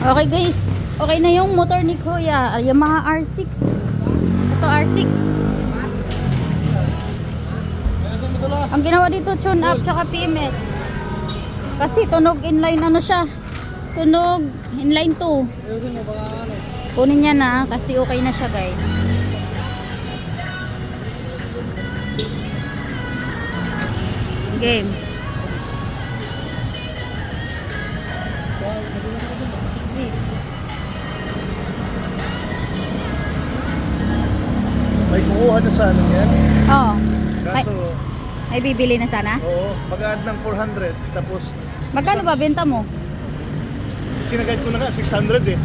Okay guys, okay na yung motor ni Kuya. Yung mga R6. Ito R6. Ang ginawa dito, tune up tsaka PMS. Kasi tunog inline ano siya. Tunog inline 2. Kunin niya na kasi okay na siya guys. Game. May kukuha na sa ano yan. Oh. Ay, Kaso, ay bibili na sana? oo, mag-add ng 400. Tapos, Magkano ba benta mo? sinagad ko na nga 600 eh.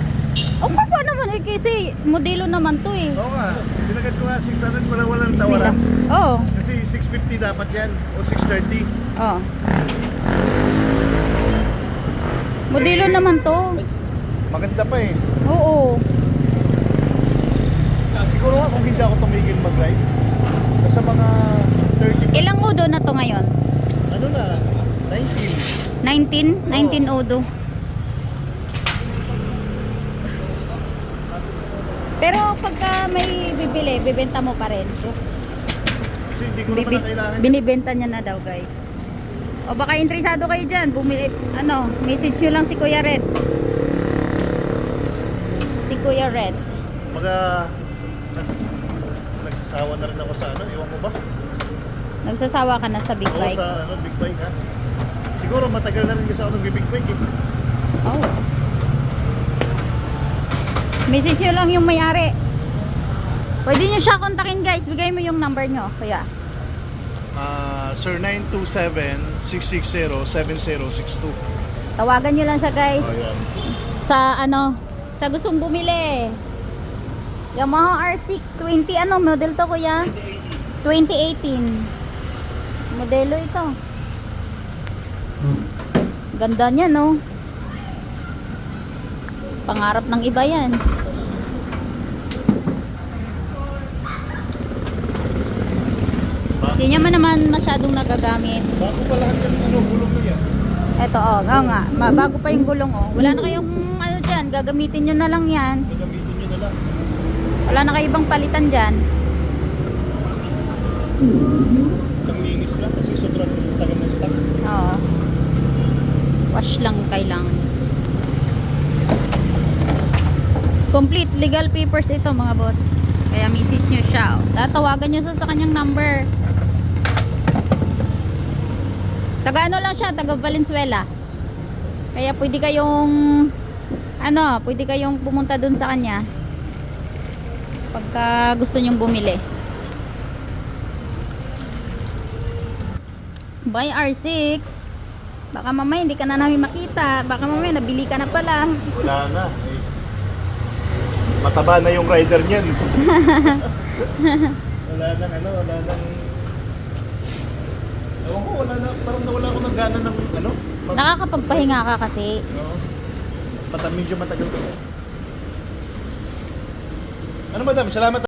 O pa naman eh kasi modelo naman to eh. Oo nga, sinagad ko nga 600 para walang Bismillah. tawaran. Oo. Kasi 650 dapat yan, o 630. Oh. Modelo naman to. Maganda pa eh. Oo. Siguro nga kung hindi ako tumigil mag-ride, nasa mga 30, Ilang odo na to ngayon? ano na, 19. 19? 19 odo. Pero pagka may bibili, bibenta mo pa rin. Kasi hindi ko naman Bibi- na kailangan. binibenta niya na daw guys. O baka interesado kayo dyan, bumili, ano, message nyo lang si Kuya Red. Si Kuya Red. Mga, nagsasawa na rin ako sa ano, iwan ko ba? Nagsasawa ka na sa big Oo, bike. sa ano, big bike ha. Siguro matagal na rin kasi ako nag-big bike eh. Oh. Message nyo lang yung may-ari. Pwede nyo siya kontakin guys. Bigay mo yung number nyo, kuya. Ah, sir 927-660-7062. Tawagan nyo lang siya guys. Oh, yan. Sa ano, sa gustong bumili. Yamaha R6 20 ano model to kuya? 2018. Modelo ito. Ganda niya no. Pangarap ng iba yan. Hindi niya man naman masyadong nagagamit. Bago pa lahat yan, ano, gulong na yan. Eto oh, nga nga. Bago pa yung gulong oh. Wala na kayong ano dyan. Gagamitin nyo na lang yan. Gagamitin nyo na lang. Wala na kayo ibang palitan dyan. Ang linis lang kasi sobrang tagal ng stock. Oo. Wash lang kailangan. Complete legal papers ito mga boss. Kaya message nyo siya. oh. Tatawagan nyo sa, sa kanyang number. Taga ano lang siya, taga Valenzuela. Kaya pwede kayong ano, pwede kayong pumunta dun sa kanya. Pagka gusto nyong bumili. Buy R6. Baka mamaya hindi ka na namin makita. Baka mamaya nabili ka na pala. Wala na. Eh. Mataba na yung rider niyan. wala nang ano, wala nang... Ewan ko, wala na, parang nawala ako ng gana ng ano. Nakakapagpahinga ka kasi. Oo. Mata, medyo matagal kasi. Ano madam, salamat